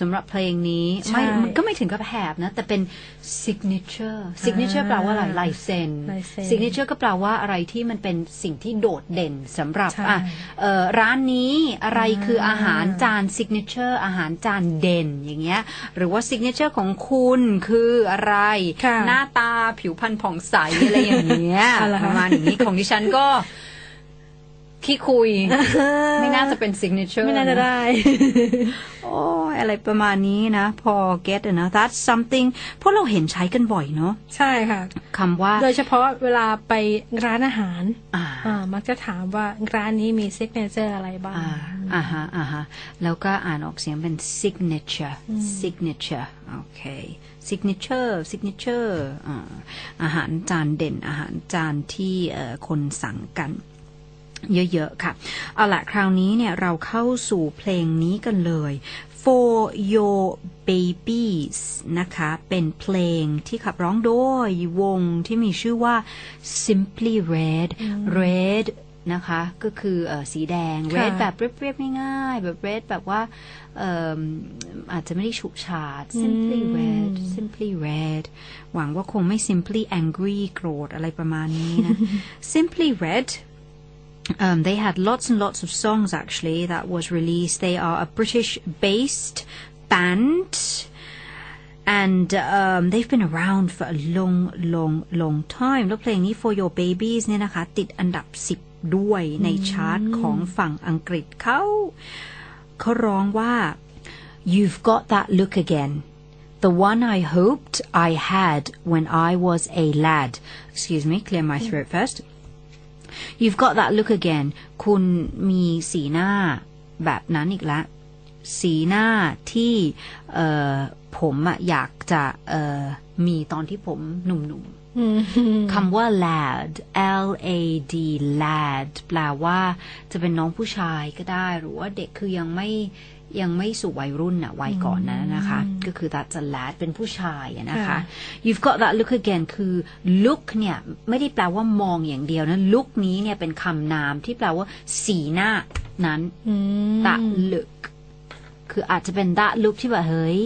สำหรับเพลงนี้ใช่ไม่มันก็ไม่ถึงกับแหบนะ แต่เป็น signature signature แปลว่าอะไรลายเซ็น ลายเซ็น signature ก็แปลว่าอะไรที่มันเป็นสิ่งที่โดดเด่นสำหรับใช่ อะเอ่อร้านนี้อะไรคืออาหารจาน signature อาหารจานเด่นอย่างเงี้ยหรือว่า signature ของคุณคืออะไร ค่ะหน้าตาผิวพรรณผ่องใสอะไรอย่างเงี้ยเอาล่ะประมาณอย่างนี้ของดิฉันก็ ขี้คุย ไม่น่าจะเป็น signature ไม่น่าจะได้ โอ้ยอะไรประมาณนี้นะ พอ get อะนะ that's something เพราะเราเห็นใช้กันบ่อยเนาะใช่ค่ะคำว่า โดยเฉพาะเวลาไปร้านอาหารอ่าอ่ามักจะถามว่าร้านนี้มีซิกเนเจอร์อะไรบ้างอ่าอ่าฮะอ่าฮะแล้วก็อ่านออกเสียงเป็น signature signature โอเค signature signature อ่าอาหารจานเด่นอาหารจานที่เอ่อคนสั่งกัน เยอะๆค่ะ เอาละคราวนี้เนี่ยเราเข้าสู่เพลงนี้กันเลย For Your Babies นะคะ เป็นเพลงที่ขับร้องโดยวงที่มีชื่อว่า Simply Red Red นะคะ ก็คือเออสีแดงค่ะ Red แบบเรียบๆง่ายๆแบบ Red แบบว่าเอิ่มอาจจะไม่ได้ฉูดฉาด Simply Red Simply Red หวังว่าคงไม่ Simply Angry โกรธอะไรประมาณนี้นะ Simply Red um, they had lots and lots of songs actually that was released. They are a British based band and um, they've been around for a long, long, long time. แล้วเพลงนี้ For Your Babies เนี่ยนะคะ ติดอันดับ 10 ด้วยในชาร์ตของฝั่งอังกฤษเขาเขาร้องว่า You've got that look again. The one I hoped I had when I was a lad. Excuse me, clear my throat first. You've got that look again คุณมีสีหน้าแบบนั้นอีกแล้ว สีหน้าที่เอ่อผมอะอยากจะเอ่อมีตอนที่ผมหนุ่มๆคำว่า lad L A D lad แปลว่าจะเป็นน้องผู้ชายก็ได้ หรือว่าเด็กคือยังไม่ ยังไม่สู่วัยรุ่นอะวัยก่อนนั้นนะคะ ก็คือ that's a lad เป็นผู้ชายอะนะคะค่ะ You've got that look again คือ look เนี่ยไม่ได้แปลว่ามองอย่างเดียวนะ look นี้เนี่ยเป็นคำนามที่แปลว่า สีหน้านั้น that look คืออาจจะเป็น that look ที่แบบเฮ้ย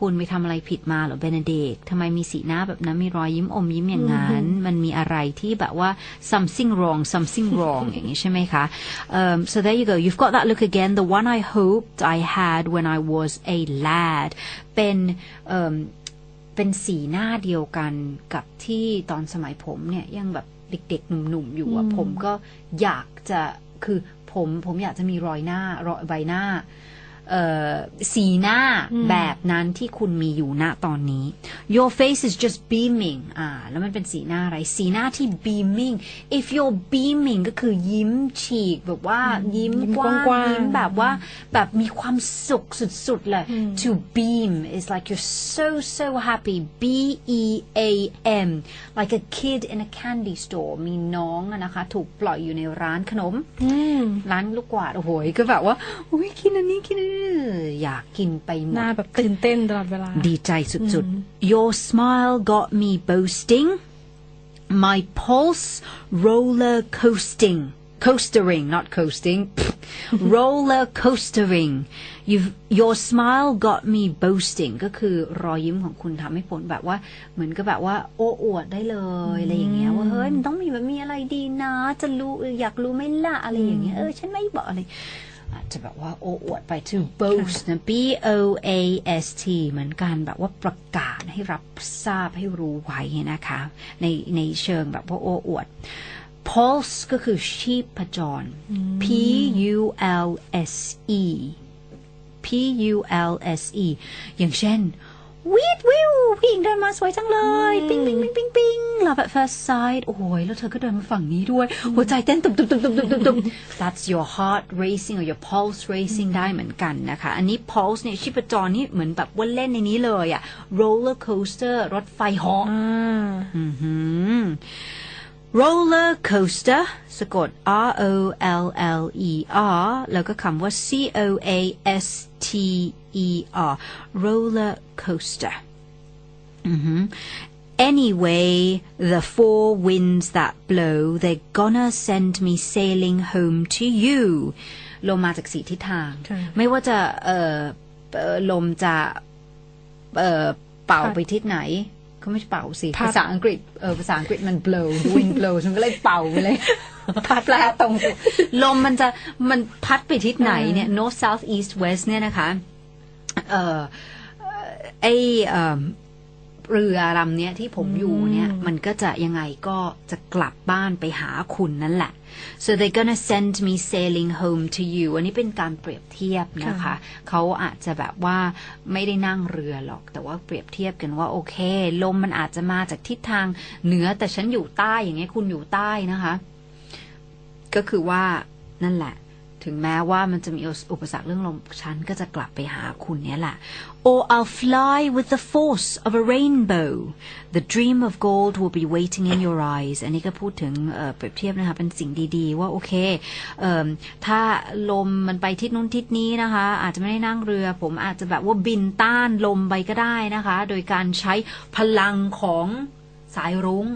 คุณไปทำอะไรผิดมาเหรอเบนเดกทำไมมีสีหน้าแบบนั้นมีรอยยิ้มอมยิ้มอย่างนั้น มันมีอะไรที่แบบว่า something wrong something wrong อย่างนี้ใช่ไหมคะ um, so there you go you've got that look again the one I hoped I had when I was a lad เป็นเอิ่มเป็นสีหน้าเดียวกันกับที่ตอนสมัยผมเนี่ยยังแบบเด็กๆ หนุ่มๆ อยู่อะผมก็อยากจะคือผมผมอยากจะมีรอยหน้ารอยใบหน้าเอ่อ สีหน้าแบบนั้นที่คุณมีอยู่ณตอนนี้ your face is just beaming อ่าแล้วมันเป็นสีหน้าอะไร สีหน้าที่ beaming if you're beaming ก็คือยิ้มฉีกแบบว่ายิ้มยิ้มกว้างกว้างๆยิ้มแบบว่าแบบมีความสุขสุดๆเลย to beam is like you're so so happy B E A M like a kid in a candy store มีน้องอะนะคะ ถูกปล่อยอยู่ในร้านขนมร้านลูกกวาดโอ้โหก็แบบว่าโอ้ยกินอันนี้กินอันนี้อยากกินไปหมหน้าดแบบตื่นเต้นตลอดเวลา ดีใจสุดๆ Your smile got me boasting my pulse roller coasting coastering not coasting roller coastering You've, your smile got me boasting ก็คือรอยยิ้มของคุณทำให้ผลแบบว่า เหมือนกับแบบว่า โอ้อวดได้เลยอะไรอย่างเงี้ยว่าเฮ้ยมันต้องมีแบบมีอะไรดีนะ จะรู้เอออยากรู้ไหม่ล่ะอะไรอย่างเงี้ยเออฉันไม่บอกอะไร อาจจะแบบว่าโอ้อวดไป to boast นะ B O A S T เหมือนกันแบบว่าประกาศให้รับทราบให้รู้ไว้นะคะ ในในเชิงแบบว่าโอ้อวด pulse ก็คือชีพจร P U L S E P U L S E อย่างเช่น วีดวิวผู้หญิงเดินมาสวยจังเลย ปิ๊งปิ๊งปิ๊งปิ๊งปิ๊ง love at first sight โอ้ยแล้วเธอก็เดินมาฝั่งนี้ด้วย หัวใจเต้นตุบตุบตุบตุบตุบตุบตุบ that's your heart racing or your pulse racing ได้เหมือนกันนะคะ อันนี้ pulse เนี่ยชีพจรนี่เหมือนแบบว่าเล่นในนี้เลยอะ roller coaster รถไฟเหาะอ่า roller coaster สะกด R O L L E R แล้วก็คำว่า C O A S T E R roller coaster อือหือ Anyway, the four winds that blow, they're gonna send me sailing home to you. ลมมาจากสีทิศทางค่ะไม่ว่าจะเอ่อเอ่อลมจะเอ่อเป่าพัดไปทิศไหนเขาไม่ใช่เป่าสิพัดภาษาอังกฤษเออภาษาอังกฤษมัน blow wind blow ฉันก็เลยเป่าไปเลย พัดแปลตรง ลมมันจะมันพัดไปทิศไหนเนี่ย north south east west เนี่ยนะคะ เอ่อเอ่อไอเอ่อเรือลำเนี้ยที่ผมอยู่เนี่ยอืมมันก็จะยังไงก็จะกลับบ้านไปหาคุณนั่นแหละ so they're gonna send me sailing home to you อันนี้เป็นการเปรียบเทียบนะคะค่ะเขาอาจจะแบบว่าไม่ได้นั่งเรือหรอก แต่ว่าเปรียบเทียบกันว่าโอเค ลมมันอาจจะมาจากทิศทางเหนือ แต่ฉันอยู่ใต้อย่างเงี้ยคุณอยู่ใต้นะคะ ก็คือว่านั่นแหละ ถึงแม้ว่ามันจะมีอุปสรรคเรื่องลมฉันก็จะกลับไปหาคุณเนี้ยแหละ or I'll fly with the force of a rainbow the dream of gold will be waiting in your eyes อันนี้ก็พูดถึงเปรียบเทียบนะคะเป็นสิ่งดีๆ ว่าโอเคเอถ้าลมมันไปทิศนู้นทิศนี้นะคะ อาจจะไม่ได้นั่งเรือ ผมอาจจะแบบว่าบินต้านลมไปก็ได้นะคะ โดยการใช้พลังของ สายรุง้ง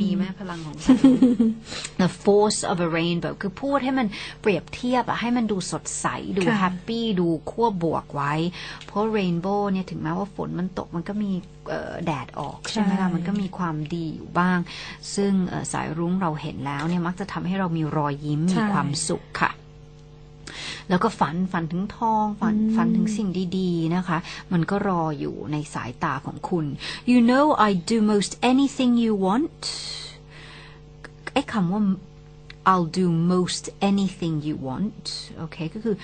มีไหมพลังของสายรุ้ง the force of a rainbow คือพูดให้มันเปรียบเทียบอะให้มันดูสดใส ดูค่ะ แฮปปี้ดูขั้วบวกไว้ เพราะ rainbow เนี่ยถึงแม้ว่าฝนมันตกมันก็มีเอ่อแดดออกใช่ไหมใช่ล่ะมันก็มีความดีอยู่บ้าง ซึ่งเอ่อสายรุ้งเราเห็นแล้วเนี่ยมักจะทำให้เรามีรอยยิ้มมีความสุขค่ะ แล้วก็ฝันฝันถึงทอง ฝันฝันถึงสิ่งดีๆนะคะ มันก็รออยู่ในสายตาของคุณ you know I do most anything you want ไอ้คำว่า I'll do most anything you want โอเค ก็คือ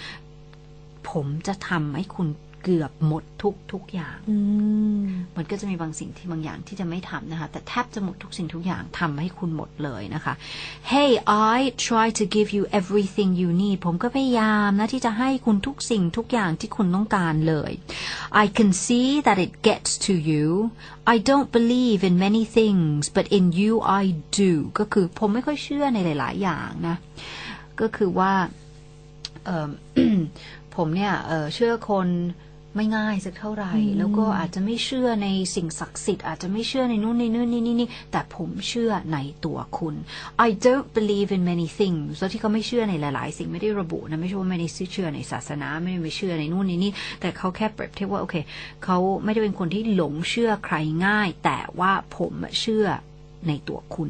ผมจะทำให้คุณ เกือบหมดทุกทุกอย่างอืมมันก็จะมีบางสิ่งที่บางอย่างที่จะไม่ทำนะคะ แต่แทบจะหมดทุกสิ่งทุกอย่างทำให้คุณหมดเลยนะคะ Hey I try to give you everything you need ผมก็พยายามนะที่จะให้คุณทุกสิ่งทุกอย่างที่คุณต้องการเลย I can see that it gets to you I don't believe in many things but in you I do ก็คือผมไม่ค่อยเชื่อในหลาย ๆ อย่างนะ ก็คือว่าเอิ่มผมเนี่ยเอ่อเชื่อคน ไม่ง่ายสักเท่าไหร่ แล้วก็อาจจะไม่เชื่อในสิ่งศักดิ์สิทธิ์อาจจะไม่เชื่อในนู่นในนู่นนี่นี่นี่แต่ผมเชื่อในตัวคุณ I don't believe in many things แล้วที่เขาไม่เชื่อในหลาย ๆ สิ่งไม่ได้ระบุนะไม่ใช่ว่าไม่ได้เชื่อในศาสนาไม่ได้ไม่เชื่อในนู่นในนี่แต่เขาแค่เปรียบเทียบว่าโอเคเขาไม่ได้เป็นคนที่หลงเชื่อใครง่าย แต่ว่าผมเชื่อ ในตัวคุณ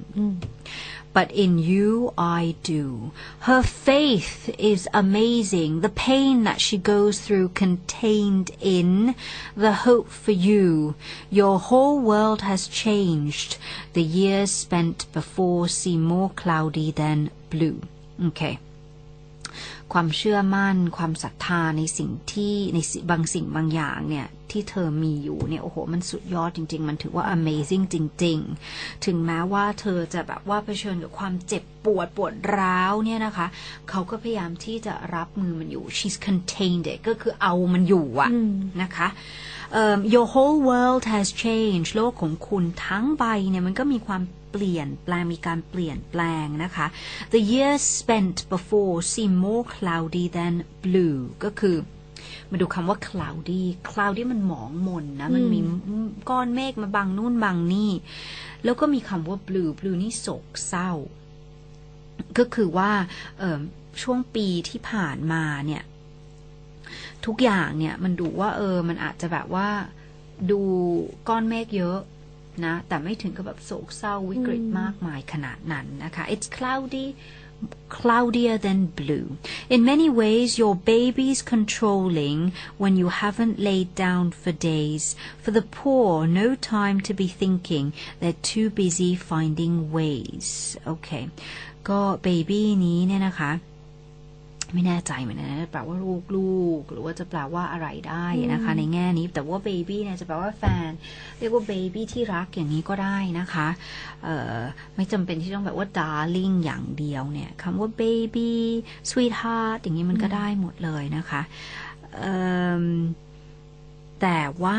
but in you I do. Her faith is amazing. The pain that she goes through contained in the hope for you. Your whole world has changed. The years spent before seem more cloudy than blue. Okay. ความเชื่อมั่น ความศรัทธาในสิ่งที่ในสิบางสิ่งบางอย่างเนี่ย ที่เธอมีอยู่เนี่ยโอ้โห มันสุดยอดจริง ๆ มันถือว่า amazing จริง ๆ ถึงแม้ว่าเธอจะแบบว่าเผชิญกับความเจ็บปวดปวดร้าวเนี่ยนะคะ เขาก็พยายามที่จะรับมือมันอยู่ she's contained it ก็คือเอามันอยู่อะนะคะเอิ่ม your whole world has changed โลกของคุณทั้งใบเนี่ยมันก็มีความเปลี่ยนแปลงมีการเปลี่ยนแปลงนะคะ the years spent before seem more cloudy than blue ก็คือ มาดูคำว่า cloudy cloudy มันหมองมนนะ มันมีก้อนเมฆมาบังนู่นบังนี่ แล้วก็มีคำว่า blue blue นี่โศกเศร้า ก็คือว่าเอิ่มช่วงปีที่ผ่านมาเนี่ย ทุกอย่างเนี่ยมันดูว่า เออ มันอาจจะแบบว่าดูก้อนเมฆเยอะนะ แต่ไม่ถึงกับแบบโศกเศร้าวิกฤตมากมายขนาดนั้นนะคะ it's cloudy cloudier than blue. In many ways, your baby's controlling when you haven't laid down for days. For the poor, no time to be thinking. They're too busy finding ways. Okay. ก็เบบี้นี้เนี่ยนะคะ ไม่แน่ใจเหมือนกันนะแปลว่าลูกลูก หรือว่าจะแปลว่าอะไรได้นะคะ ในแง่นี้แต่ว่าเบบี้เนี่ยจะแปลว่าแฟน เรียกว่าเบบี้ที่รักอย่างนี้ก็ได้นะคะเอ่อไม่จำเป็นที่ต้องแบบว่า darling อย่างเดียวเนี่ยคำว่า baby sweetheart อย่างนี้มันก็ได้หมดเลยนะคะเอิ่มแต่ว่า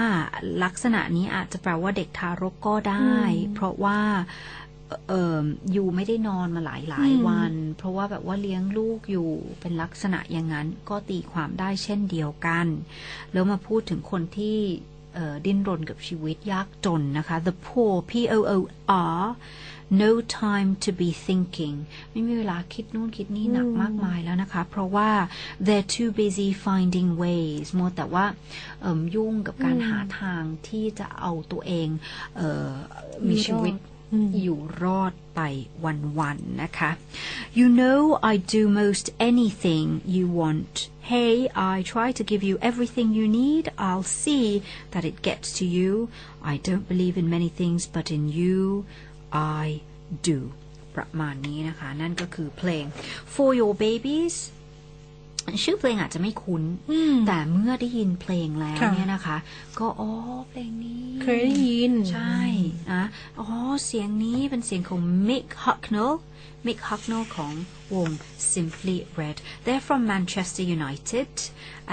ลักษณะนี้อาจจะแปลว่าเด็กทารกก็ได้ เพราะว่า เอ่ออยู่ไม่ได้นอนมาหลายหลายๆวัน เพราะว่าแบบว่าเลี้ยงลูกอยู่เป็นลักษณะอย่างนั้นก็ตีความได้เช่นเดียวกัน แล้วมาพูดถึงคนที่เอ่อดิ้นรนกับชีวิตยากจนนะคะ the poor P O O R no time to be thinking ไม่มีเวลาคิดนู่นคิดนี่หนักมากมายแล้วนะคะ เพราะว่า they're too busy finding ways มัวแต่ว่าเอิ่มยุ่งกับการหาทางที่จะเอาตัวเองเออมีชีวิต อืม อยู่รอดไปวันๆนะคะ You know I do most anything you want Hey I try to give you everything you need I'll see that it gets to you I don't believe in many things but in you I do ประมาณนี้นะคะ นั่นก็คือเพลง For Your Babies ชื่อเพลงอาจจะไม่คุ้นอืมแต่เมื่อได้ยินเพลงแล้วค่ะเนี่ยนะคะ ก็อ๋อเพลงนี้ เคยได้ยิน ใช่นะอ๋อเสียงนี้เป็นเสียงของ Mick Hucknall Mick Hucknall ของวง Simply Red they're from Manchester United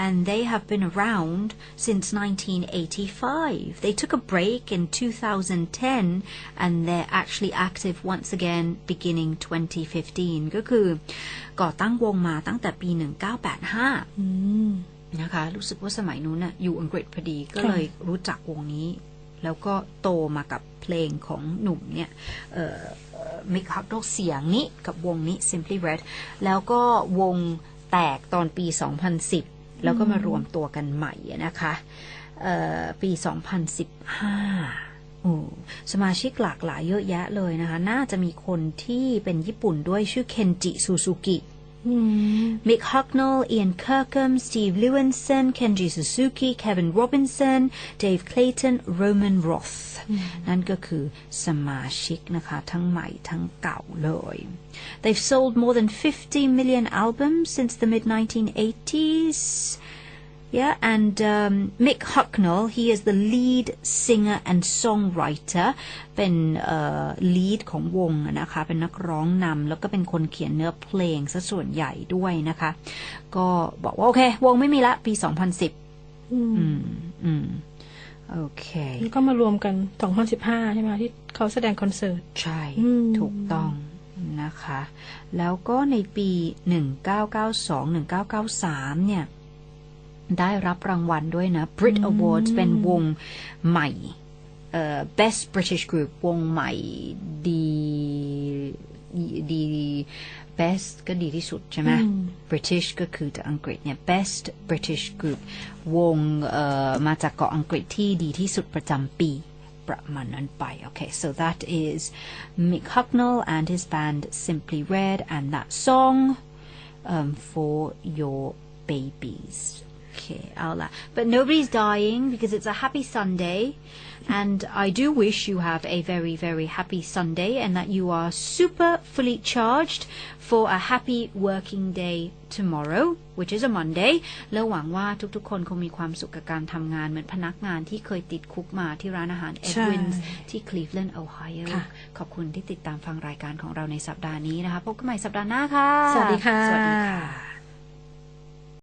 and they have been around since 1985 they took a break in 2010 and they're actually active once again beginning 2015 ก็คือ ก่อตั้งวงมาตั้งแต่ปี 1985อืมนะคะ รู้สึกว่าสมัยนู้นน่ะอยู่อังกฤษพอดีก็ค่ะเลยรู้จักวงนี้ แล้วก็โตมากับเพลงของหนุ่มเนี่ยมิกฮับโดเสียงนี้กับวงนี้ Simply Red แล้วก็วงแตกตอนปี 2010 แล้วก็มารวมตัวกันใหม่นะคะเอ่อปี 2015โอ้สมาชิกหลากหลายเยอะแยะเลยนะคะ น่าจะมีคนที่เป็นญี่ปุ่นด้วยชื่อเคนจิซูซูกิ อืม Mick Hucknall, Ian Kirkham, Steve Lewinson, Kenji Suzuki, Kevin Robinson, Dave Clayton, Roman Roth นั่นก็คือสมาชิกนะคะ ทั้งใหม่ทั้งเก่าเลย They've sold more than 50 million albums since the mid 1980s. Yeah, and um, Mick Hucknall, he is the lead singer and songwriter เป็นเอ่อ lead ของวงอะนะคะ เป็นนักร้องนำแล้วก็เป็นคนเขียนเนื้อเพลงซะส่วนใหญ่ด้วยนะคะ ก็บอกว่า โอเค วงไม่มีละ ปี 2010 อืม อืมอืมโอเคแล้วก็มารวมกัน 2015 ใช่ไหมที่เขาแสดงคอนเสิร์ต ใช่อืมถูกต้องนะคะ แล้วก็ในปี 1992-1993 เนี่ย ได้รับรางวัลด้วยนะ Brit Awards เป็นวงใหม่เอ่อ Best British Group วงใหม่ดีดี Best ก็ดีที่สุดใช่ไหมอืม British ก็คือจากอังกฤษเนี่ย Best British Group วงเอ่อมาจากเกาะอังกฤษที่ดีที่สุดประจำปีประมาณนั้นไป Okay so that is Mick Hucknall and his band Simply Red and that song um, for your babies Okay, Aula. Uh, but nobody's dying because it's a happy Sunday. And I do wish you have a very, very happy Sunday and that you are super fully charged for a happy working day tomorrow which is a Monday และหวังว่าทุกๆ คนคงมีความสุขกับการทำงานเหมือนพนักงานที่เคยติดคุกมาที่ร้านอาหาร e d w i n s ที่ Cleveland Ohio ขอบคุณที่ติดตามฟังรายการของเราในสัปดาห์นี้นะคะ พบกันใหม่สัปดาห์หน้าค่ะ สวัสดีค่ะ สวัสดีค่ะ